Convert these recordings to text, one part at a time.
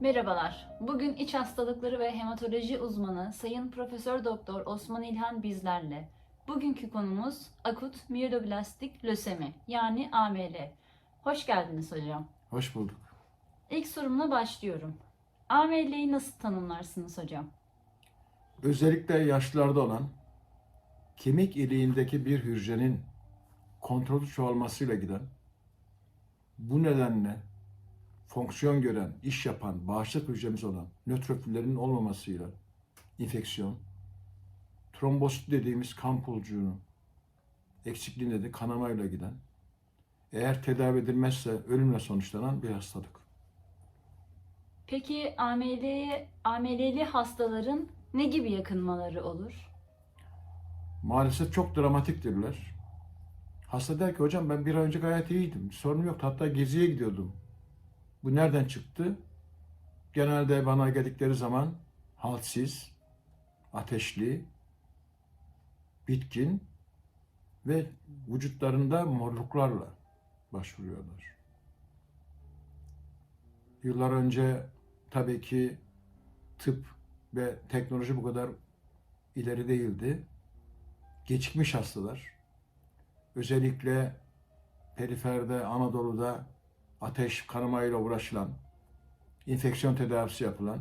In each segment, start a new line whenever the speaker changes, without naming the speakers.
Merhabalar. Bugün iç hastalıkları ve hematoloji uzmanı Sayın Profesör Doktor Osman İlhan bizlerle. Bugünkü konumuz akut miyeloblastik lösemi yani AML. Hoş geldiniz hocam.
Hoş bulduk.
İlk sorumla başlıyorum. AML'yi nasıl tanımlarsınız hocam?
Özellikle yaşlılarda olan kemik iliğindeki bir hücrenin kontrollü çoğalmasıyla giden, bu nedenle fonksiyon gören, iş yapan, bağışıklık hücremiz olan nötrofillerin olmamasıyla infeksiyon, trombosit dediğimiz kan pulcuğunun eksikliğinde de kanamayla giden, eğer tedavi edilmezse ölümle sonuçlanan bir hastalık.
Peki AML'ye, AML'li hastaların ne gibi yakınmaları olur?
Maalesef çok dramatiktirler. Hasta der ki hocam ben bir ay önce gayet iyiydim. Sorun yoktu. Hatta geziye gidiyordum. Bu nereden çıktı? Genelde bana geldikleri zaman halsiz, ateşli, bitkin ve vücutlarında morluklarla başvuruyorlar. Yıllar önce tabii ki tıp ve teknoloji bu kadar ileri değildi geçmiş hastalar, özellikle periferde, Anadolu'da ateş kanamayla uğraşılan, infeksiyon tedavisi yapılan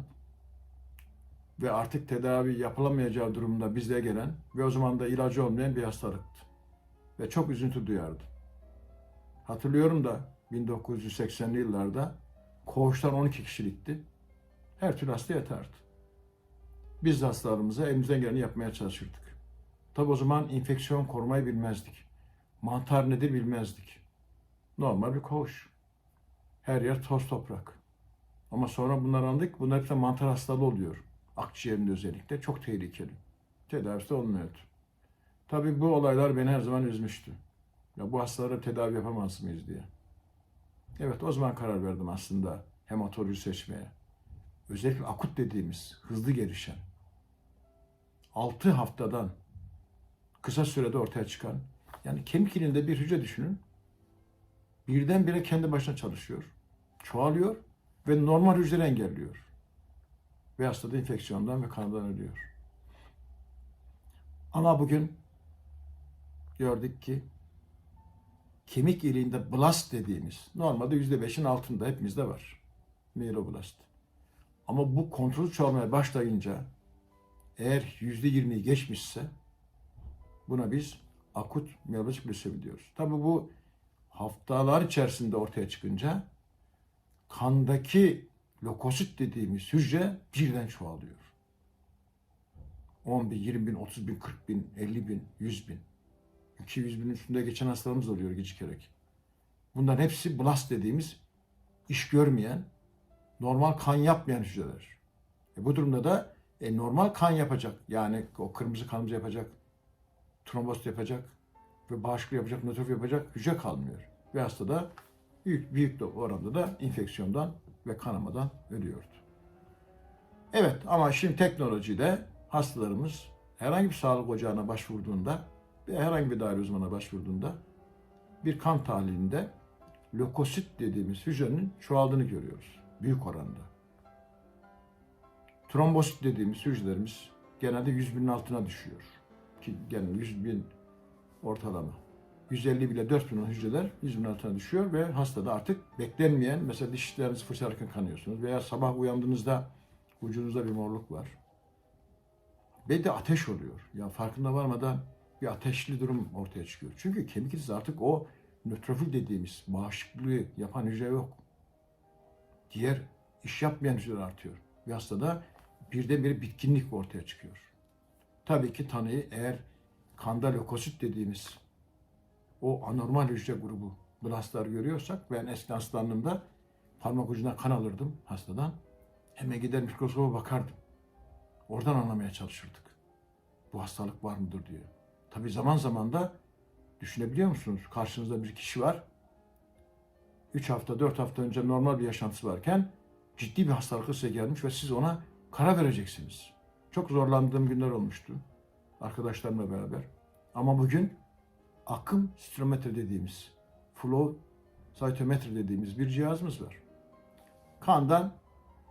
ve artık tedavi yapılamayacağı durumda bizde gelen ve o zaman da ilacı olmayan bir hastalıktı. Ve çok üzüntü duyardım. Hatırlıyorum da 1980'li yıllarda koğuştan 12 kişilikti. Her türlü hasta yatardı. Biz de hastalarımıza elimizden geleni yapmaya çalışırdık. Tabi o zaman infeksiyon korumayı bilmezdik. Mantar nedir bilmezdik. Normal bir koğuş. Her yer toz toprak. Ama sonra bunlar anladık. Bunlar hepsi mantar hastalığı oluyor. Akciğerinde özellikle. Çok tehlikeli. Tedavisi olmuyordu. Tabi bu olaylar beni her zaman üzmüştü. Ya bu hastalara tedavi yapamaz mıyız diye. Evet o zaman karar verdim aslında hematoloji seçmeye. Özellikle akut dediğimiz hızlı gelişen 6 haftadan kısa sürede ortaya çıkan yani kemik ilinde bir hücre düşünün. Birdenbire kendi başına çalışıyor. Çoğalıyor ve normal hücreleri engelliyor. Ve hasta da infeksiyondan ve kanından ölüyor. Ama bugün gördük ki kemik iliğinde blast dediğimiz normalde yüzde beşin altında hepimizde var. Mieloblast. Ama bu kontrol çoğalmaya başlayınca eğer yüzde yirmiyi geçmişse Buna biz akut miyelojik lösemi diyoruz. Tabii bu haftalar içerisinde ortaya çıkınca kandaki lökosit dediğimiz hücre birden çoğalıyor. 10 bin, 20 bin, 30 bin, 40 bin, 50 bin, 100 bin. 200 bin üstünde geçen hastalarımız oluyor gecikerek. Bunların hepsi blast dediğimiz iş görmeyen, normal kan yapmayan hücreler. E bu durumda da e, normal kan yapacak, yani o kırmızı kanımızı yapacak, trombosit yapacak ve bağışıklık yapacak, nötrof yapacak hücre kalmıyor. Ve hasta da büyük, büyük de oranda da infeksiyondan ve kanamadan ölüyordu. Evet ama şimdi teknolojide hastalarımız herhangi bir sağlık ocağına başvurduğunda ve herhangi bir daire uzmanına başvurduğunda bir kan tahlilinde lökosit dediğimiz hücrenin çoğaldığını görüyoruz. Büyük oranda. Trombosit dediğimiz hücrelerimiz genelde 100 binin altına düşüyor ki yani 100 bin ortalama. 150 bile 4 bin olan hücreler 100 bin altına düşüyor ve hastada artık beklenmeyen mesela dişlerinizi fırçalarken kanıyorsunuz veya sabah uyandığınızda vücudunuzda bir morluk var. Ve de ateş oluyor. Ya farkında varmadan bir ateşli durum ortaya çıkıyor. Çünkü kemik artık o nötrofil dediğimiz bağışıklığı yapan hücre yok. Diğer iş yapmayan hücreler artıyor. Ve hastada birdenbire bitkinlik ortaya çıkıyor. Tabii ki tanıyı eğer kanda lökosit dediğimiz o anormal hücre grubu blastlar görüyorsak ben eski hastalığımda parmak ucuna kan alırdım hastadan. Hemen gider mikroskoba bakardım. Oradan anlamaya çalışırdık. Bu hastalık var mıdır diye. Tabii zaman zaman da düşünebiliyor musunuz? Karşınızda bir kişi var. 3 hafta, 4 hafta önce normal bir yaşantısı varken ciddi bir hastalıkla size gelmiş ve siz ona karar vereceksiniz. Çok zorlandığım günler olmuştu. Arkadaşlarımla beraber. Ama bugün akım stirometre dediğimiz, flow cytometre dediğimiz bir cihazımız var. Kandan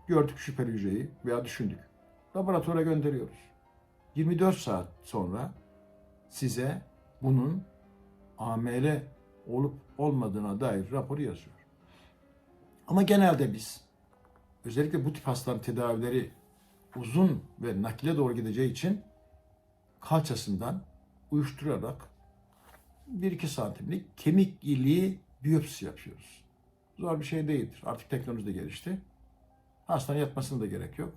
Gördük şüpheli hücreyi veya düşündük. Laboratuvara gönderiyoruz. 24 saat sonra size bunun AML olup olmadığına dair raporu yazıyor. Ama genelde biz özellikle bu tip hastaların tedavileri uzun ve nakile doğru gideceği için kalçasından uyuşturarak 1-2 santimlik kemik iliği biyopsi yapıyoruz. Zor bir şey değildir. Artık teknoloji de gelişti. Hastanın yatmasına da gerek yok.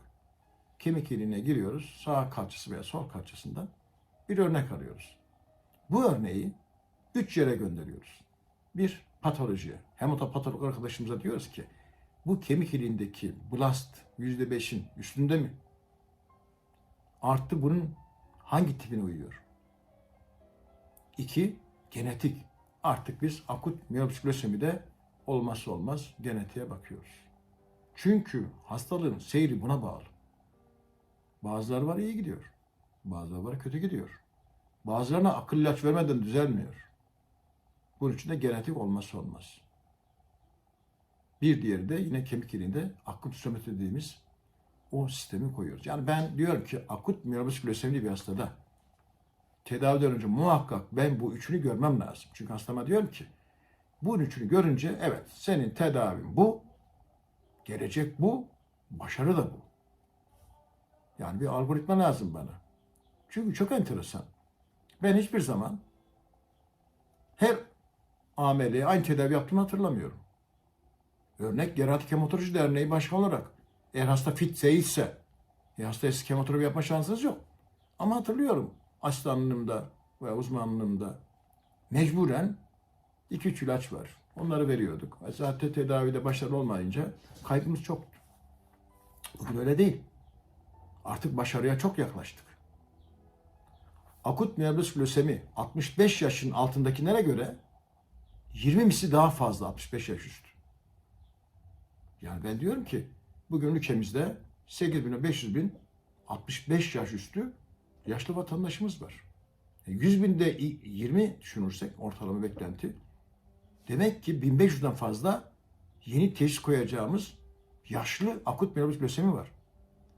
Kemik iliğine giriyoruz. Sağ kalçası veya sol kalçasından bir örnek arıyoruz. Bu örneği üç yere gönderiyoruz. Bir, patolojiye. Hematopatolog arkadaşımıza diyoruz ki bu kemik iliğindeki blast %5'in üstünde mi? Artı bunun hangi tipine uyuyor? İki, genetik. Artık biz akut miyelopsiklosemide olmazsa olmaz genetiğe bakıyoruz. Çünkü hastalığın seyri buna bağlı. Bazıları var iyi gidiyor. Bazıları var kötü gidiyor. Bazılarına akıl ilaç vermeden düzelmiyor. Bunun için de genetik olmazsa olmaz. Bir diğeri de yine kemik iliğinde akut istometri dediğimiz o sistemi koyuyoruz. Yani ben diyorum ki akut miyelopik lösemili bir hastada tedaviden önce muhakkak ben bu üçünü görmem lazım. Çünkü hastama diyorum ki bu üçünü görünce evet senin tedavin bu, gelecek bu, başarı da bu. Yani bir algoritma lazım bana. Çünkü çok enteresan. Ben hiçbir zaman her AML'ye aynı tedavi yaptığımı hatırlamıyorum. Örnek Geriatrik Hematoloji Derneği Başkanı olarak eğer hasta fit değilse e, hasta kemoterapi yapma şansınız yok. Ama hatırlıyorum asistanlığımda veya uzmanlığımda mecburen 2-3 ilaç var. Onları veriyorduk. Zaten tedavide başarılı olmayınca kaybımız çoktu. Bugün öyle değil. Artık başarıya çok yaklaştık. Akut miyelopik lösemi 65 yaşın altındakilere göre 20 misli daha fazla 65 yaş üstü. Yani ben diyorum ki bugün ülkemizde 8 bin 500 bin 65 yaş üstü yaşlı vatandaşımız var. E, 100 binde 20 düşünürsek ortalama beklenti demek ki 1500'den fazla yeni teşhis koyacağımız yaşlı akut miyelopik lösemi var.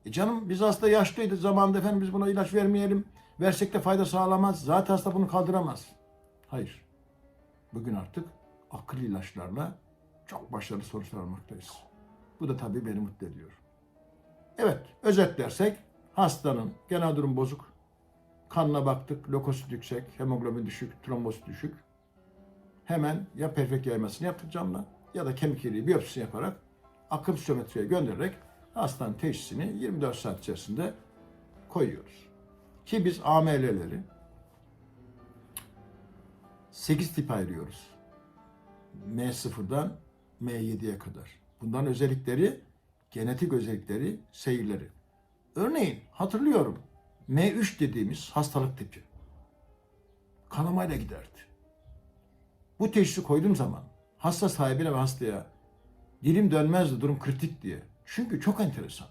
E canım biz hasta yaşlıydı zamanında efendim biz buna ilaç vermeyelim. Versek de fayda sağlamaz. Zaten hasta bunu kaldıramaz. Hayır. Bugün artık akıllı ilaçlarla çok başarılı sonuçlar almaktayız. Bu da tabii beni mutlu ediyor. Evet, özetlersek hastanın genel durum bozuk. Kanına baktık, lökosit yüksek, hemoglobin düşük, trombosit düşük. Hemen ya perfek yaymasını yaptık canla ya da kemik iliği biyopsisini yaparak akım stometriye göndererek hastanın teşhisini 24 saat içerisinde koyuyoruz. Ki biz AML'leri 8 tip ayırıyoruz. M0'dan M7'ye kadar. Bunların özellikleri, genetik özellikleri, seyirleri. Örneğin hatırlıyorum M3 dediğimiz hastalık tipi. Kanamayla giderdi. Bu teşhisi koyduğum zaman hasta sahibine ve hastaya dilim dönmezdi durum kritik diye. Çünkü çok enteresan.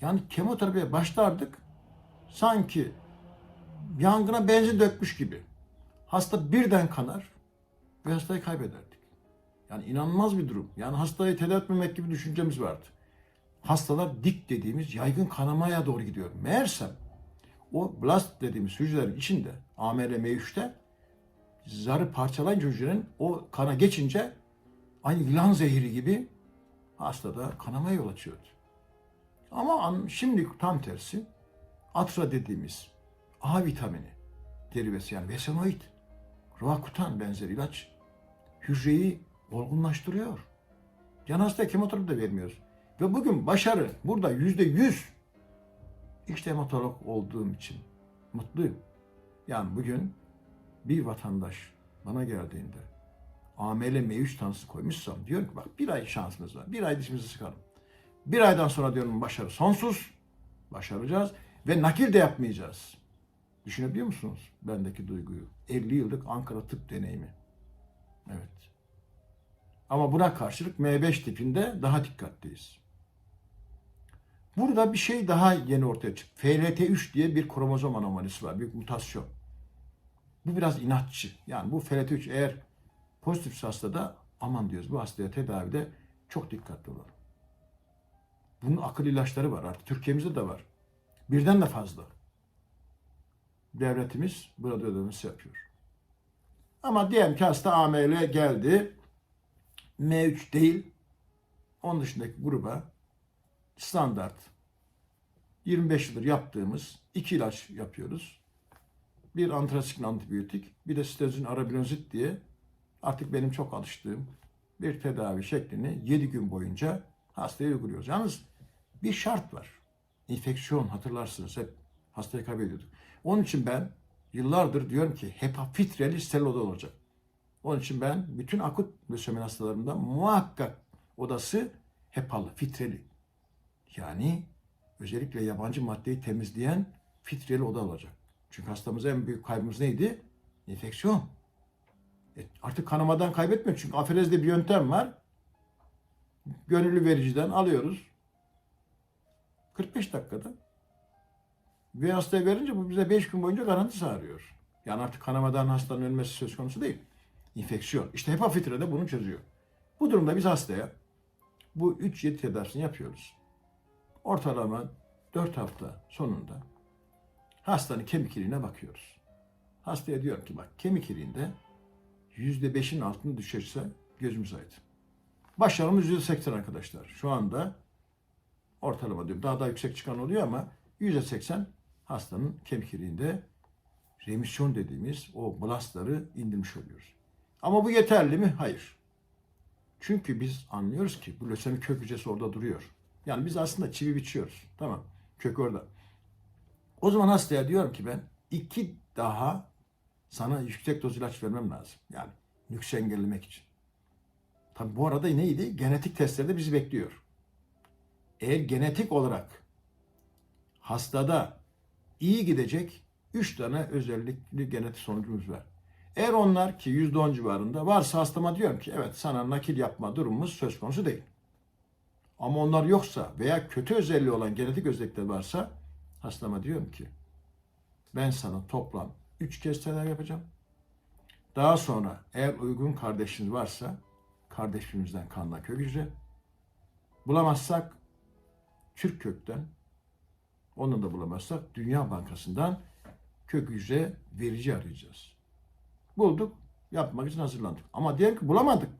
Yani kemoterapiye başlardık sanki yangına benzin dökmüş gibi. Hasta birden kanar ve hastayı kaybederdik. Yani inanılmaz bir durum. Yani hastayı tedavi etmemek gibi düşüncemiz vardı. Hastalar dik dediğimiz yaygın kanamaya doğru gidiyor. Meğersem o blast dediğimiz hücrelerin içinde AML M3'te zarı parçalayınca hücrenin o kana geçince aynı yılan zehri gibi hastada kanamaya yol açıyordu. Ama şimdi tam tersi atra dediğimiz A vitamini derivesi yani vesenoid, roakutan benzeri ilaç hücreyi olgunlaştırıyor. Yan hastaya kemoterapi de vermiyoruz. Ve bugün başarı burada yüzde yüz işte hematolog olduğum için mutluyum. Yani bugün bir vatandaş bana geldiğinde AML M3 tanısı koymuşsam diyorum ki bak bir ay şansınız var. Bir ay dişimizi sıkalım. Bir aydan sonra diyorum başarı sonsuz. Başaracağız ve nakil de yapmayacağız. Düşünebiliyor musunuz bendeki duyguyu? 50 yıllık Ankara tıp deneyimi. Evet. Ama buna karşılık M5 tipinde daha dikkatliyiz. Burada bir şey daha yeni ortaya çıktı. FLT3 diye bir kromozom anomalisi var, bir mutasyon. Bu biraz inatçı. Yani bu FLT3 eğer pozitif hastada aman diyoruz bu hastaya tedavide çok dikkatli olalım. Bunun akıl ilaçları var artık. Türkiye'mizde de var. Birden de fazla. Devletimiz burada ödemesi yapıyor. Ama diyelim ki hasta AML geldi. M3 değil. Onun dışındaki gruba standart 25 yıldır yaptığımız iki ilaç yapıyoruz. Bir antrasikl antibiyotik, bir de sitozin arabilonzit diye artık benim çok alıştığım bir tedavi şeklini 7 gün boyunca hastaya uyguluyoruz. Yalnız bir şart var. İnfeksiyon hatırlarsınız hep hastayı kaybediyorduk. Onun için ben yıllardır diyorum ki HEPA filtreli steril oda olacak. Onun için ben bütün akut lösemi hastalarımda muhakkak odası HEPA'lı, filtreli. Yani özellikle yabancı maddeyi temizleyen filtreli oda olacak. Çünkü hastamızın en büyük kaybımız neydi? Enfeksiyon. E, artık kanamadan kaybetmiyor. Çünkü aferezde bir yöntem var. Gönüllü vericiden alıyoruz. 45 dakikada. Ve hastaya verince bu bize 5 gün boyunca garanti sağlıyor. Yani artık kanamadan hastanın ölmesi söz konusu değil. İnfeksiyon. İşte HEPA filtre de bunu çözüyor. Bu durumda biz hastaya bu 3-7 tedavisini yapıyoruz. Ortalama 4 hafta sonunda hastanın kemik iliğine bakıyoruz. Hastaya diyorum ki bak kemik iliğinde %5'in altına düşerse gözümüz aydın. Başarımız %80 arkadaşlar. Şu anda ortalama diyorum daha da yüksek çıkan oluyor ama %80 hastanın kemik iliğinde remisyon dediğimiz o blastları indirmiş oluyoruz. Ama bu yeterli mi? Hayır. Çünkü biz anlıyoruz ki bu lösemi kök hücresi orada duruyor. Yani biz aslında çivi biçiyoruz. Tamam. Kök orada. O zaman hastaya diyorum ki ben iki daha sana yüksek doz ilaç vermem lazım. Yani nüksi engellemek için. Tabi bu arada neydi? Genetik testleri de bizi bekliyor. Eğer genetik olarak hastada iyi gidecek 3 tane özellikli genetik sonucumuz var. Eğer onlar ki %10 civarında varsa hastama diyorum ki evet sana nakil yapma durumumuz söz konusu değil. Ama onlar yoksa veya kötü özelliği olan genetik özellikleri varsa hastama diyorum ki ben sana toplam 3 kez tedavi yapacağım. Daha sonra eğer uygun kardeşiniz varsa kardeşimizden kanla kök. Bulamazsak Türk kökten onu da bulamazsak Dünya Bankası'ndan kök verici arayacağız. Bulduk, yapmak için hazırlandık. Ama diyelim ki bulamadık.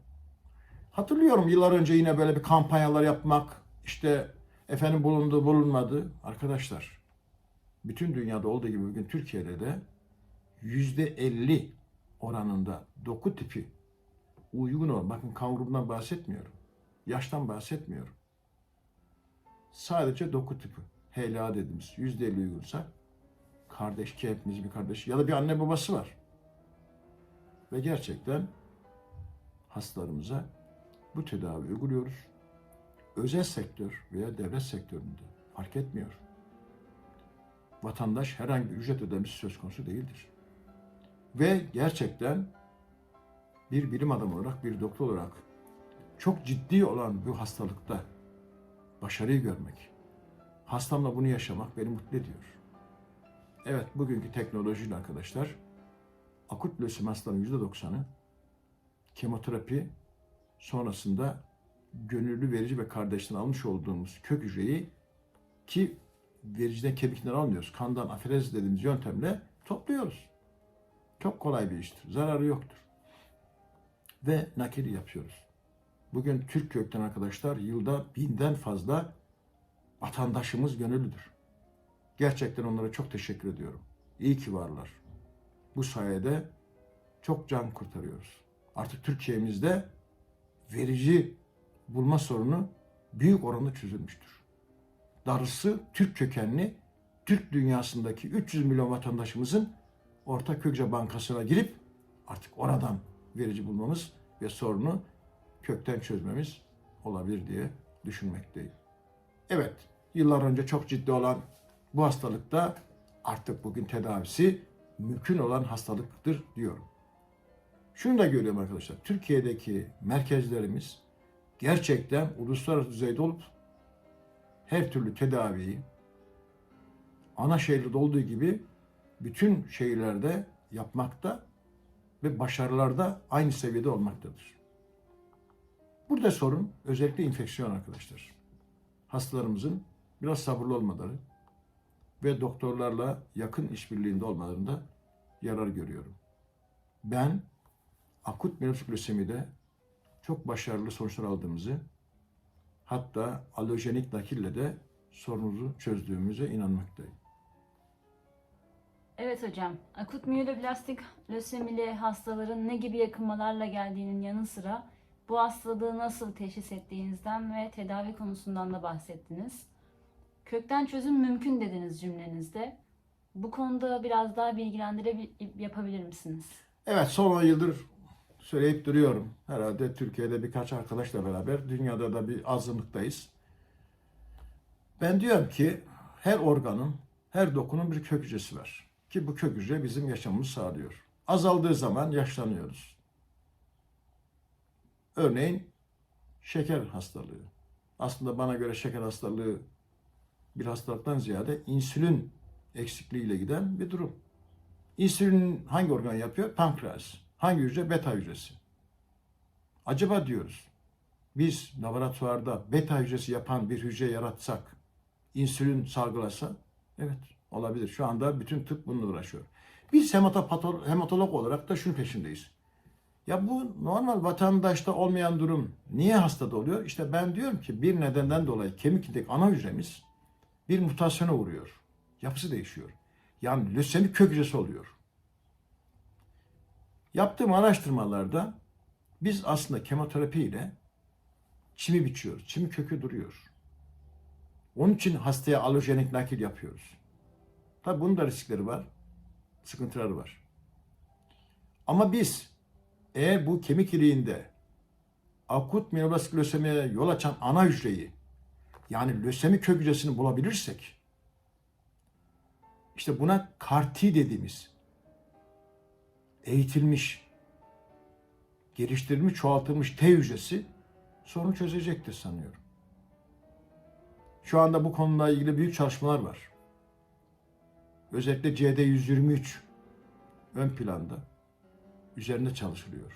Hatırlıyorum yıllar önce yine böyle bir kampanyalar yapmak, işte efendim bulundu bulunmadı. Arkadaşlar, bütün dünyada olduğu gibi bugün Türkiye'de de yüzde 50 oranında doku tipi uygun olan, bakın kan grubundan bahsetmiyorum. Yaştan bahsetmiyorum. Sadece doku tipi. HLA dediğimiz yüzde 50 uygunsa kardeş ki hepimiz bir kardeş ya da bir anne babası var. Ve gerçekten hastalarımıza bu tedavi uyguluyoruz. Özel sektör veya devlet sektöründe fark etmiyor. Vatandaş herhangi bir ücret ödemesi söz konusu değildir. Ve gerçekten bir bilim adamı olarak, bir doktor olarak çok ciddi olan bu hastalıkta başarıyı görmek, hastamla bunu yaşamak beni mutlu ediyor. Evet, bugünkü teknolojiyle arkadaşlar, akut lösemi hastalarının %90'ı kemoterapi sonrasında gönüllü verici ve kardeşten almış olduğumuz kök hücreyi ki vericiden kemikten almıyoruz. Kandan aferez dediğimiz yöntemle topluyoruz. Çok kolay bir iştir. Zararı yoktur. Ve nakili yapıyoruz. Bugün Türk kökten arkadaşlar yılda binden fazla vatandaşımız gönüllüdür. Gerçekten onlara çok teşekkür ediyorum. İyi ki varlar. Bu sayede çok can kurtarıyoruz. Artık Türkiye'mizde verici bulma sorunu büyük oranda çözülmüştür. Darısı Türk kökenli, Türk dünyasındaki 300 milyon vatandaşımızın Orta Kökçe Bankası'na girip artık oradan verici bulmamız ve sorunu kökten çözmemiz olabilir diye düşünmekteyim. Evet, yıllar önce çok ciddi olan bu hastalıkta artık bugün tedavisi mümkün olan hastalıktır diyorum. Şunu da görüyorum arkadaşlar. Türkiye'deki merkezlerimiz gerçekten uluslararası düzeyde olup her türlü tedaviyi ana şehirde olduğu gibi bütün şehirlerde yapmakta ve başarılarda aynı seviyede olmaktadır. Burada sorun özellikle infeksiyon arkadaşlar. hastalarımızın biraz sabırlı olmaları ve doktorlarla yakın işbirliğinde olmalarında yarar görüyorum. Ben akut miyelopsik lösemide çok başarılı sonuçlar aldığımızı hatta alojenik nakille de sorunumuzu çözdüğümüze inanmaktayım.
Evet hocam, akut miyeloblastik lösemili hastaların ne gibi yakınmalarla geldiğinin yanı sıra bu hastalığı nasıl teşhis ettiğinizden ve tedavi konusundan da bahsettiniz. Kökten çözüm mümkün dediniz cümlenizde. Bu konuda biraz daha bilgilendirebil yapabilir misiniz?
Evet son 10 yıldır söyleyip duruyorum. Herhalde Türkiye'de birkaç arkadaşla beraber dünyada da bir azınlıktayız. Ben diyorum ki her organın, her dokunun bir kök hücresi var. Ki bu kök hücre bizim yaşamımızı sağlıyor. Azaldığı zaman yaşlanıyoruz. Örneğin şeker hastalığı. Aslında bana göre şeker hastalığı bir hastalıktan ziyade insülin eksikliğiyle giden bir durum. İnsülin hangi organ yapıyor? Pankreas. Hangi hücre? Beta hücresi. Acaba diyoruz, biz laboratuvarda beta hücresi yapan bir hücre yaratsak, insülin salgılasa, evet olabilir. Şu anda bütün tıp bununla uğraşıyor. Biz hematolog olarak da şunun peşindeyiz. Ya bu normal vatandaşta olmayan durum niye hastada oluyor? İşte ben diyorum ki bir nedenden dolayı kemikteki ana hücremiz bir mutasyona uğruyor. Yapısı değişiyor. Yani lösemi kök hücresi oluyor. Yaptığım araştırmalarda biz aslında kemoterapi ile çimi biçiyoruz. Çimi kökü duruyor. Onun için hastaya alojenik nakil yapıyoruz. Tabi bunun da riskleri var. Sıkıntıları var. Ama biz eğer bu kemik iliğinde akut miyeloblastik lösemiye yol açan ana hücreyi yani lösemi kök hücresini bulabilirsek işte buna CAR-T dediğimiz eğitilmiş, geliştirilmiş, çoğaltılmış T hücresi sorunu çözecektir sanıyorum. Şu anda bu konuyla ilgili büyük çalışmalar var. Özellikle CD123 ön planda üzerinde çalışılıyor.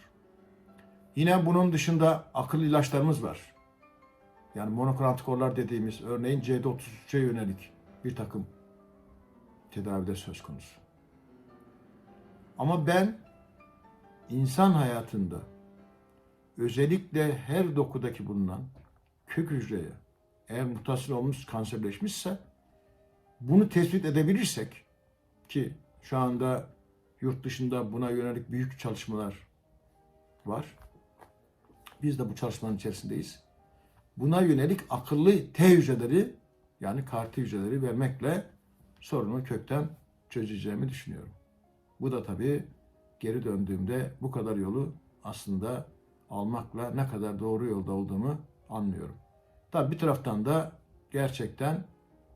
Yine bunun dışında akıllı ilaçlarımız var. Yani monokloral antikorlar dediğimiz örneğin CD33'e yönelik bir takım tedavide söz konusu. Ama ben insan hayatında özellikle her dokudaki bulunan kök hücreye eğer mutasyon olmuş kanserleşmişse bunu tespit edebilirsek ki şu anda yurt dışında buna yönelik büyük çalışmalar var. Biz de bu çalışmanın içerisindeyiz. Buna yönelik akıllı T hücreleri yani CAR T hücreleri vermekle sorunu kökten çözeceğimi düşünüyorum. Bu da tabii geri döndüğümde bu kadar yolu aslında almakla ne kadar doğru yolda olduğumu anlıyorum. Tabii bir taraftan da gerçekten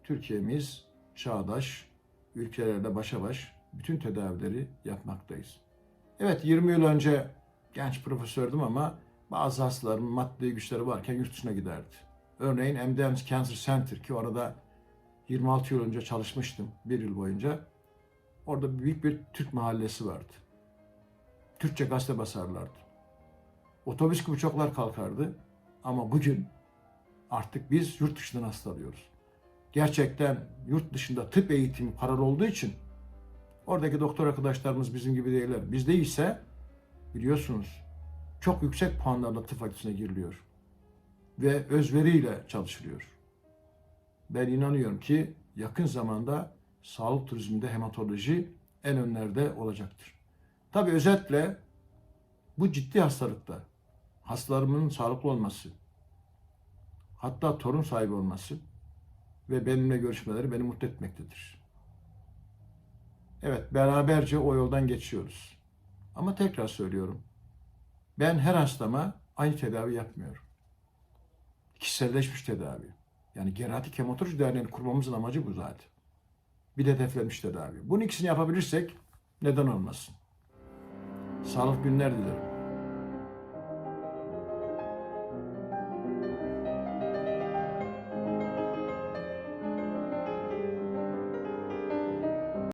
Türkiye'miz çağdaş ülkelerle başa baş bütün tedavileri yapmaktayız. Evet 20 yıl önce genç profesördüm ama bazı hastalarımın maddi güçleri varken yurt dışına giderdi. Örneğin MD Anderson Cancer Center ki orada 26 yıl önce çalışmıştım bir yıl boyunca. Orada büyük bir Türk mahallesi vardı. Türkçe gazete basarlardı. Otobüs gibi çoklar kalkardı. Ama bugün artık biz yurt dışından hastalıyoruz. Gerçekten yurt dışında tıp eğitimi paralı olduğu için oradaki doktor arkadaşlarımız bizim gibi değiller. Bizde ise biliyorsunuz çok yüksek puanlarla tıp fakültesine giriliyor. Ve özveriyle çalışılıyor. Ben inanıyorum ki yakın zamanda sağlık turizminde hematoloji en önlerde olacaktır. Tabi özetle bu ciddi hastalıkta hastalarımın sağlıklı olması, hatta torun sahibi olması ve benimle görüşmeleri beni mutlu etmektedir. Evet, beraberce o yoldan geçiyoruz. Ama tekrar söylüyorum. Ben her hastama aynı tedavi yapmıyorum. Kişiselleşmiş tedavi. Yani geriatrik hematoloji derneğini kurmamızın amacı bu zaten. Bir de hedeflenmiş tedavi. Bunun ikisini yapabilirsek neden olmasın? Sağlık günler dilerim.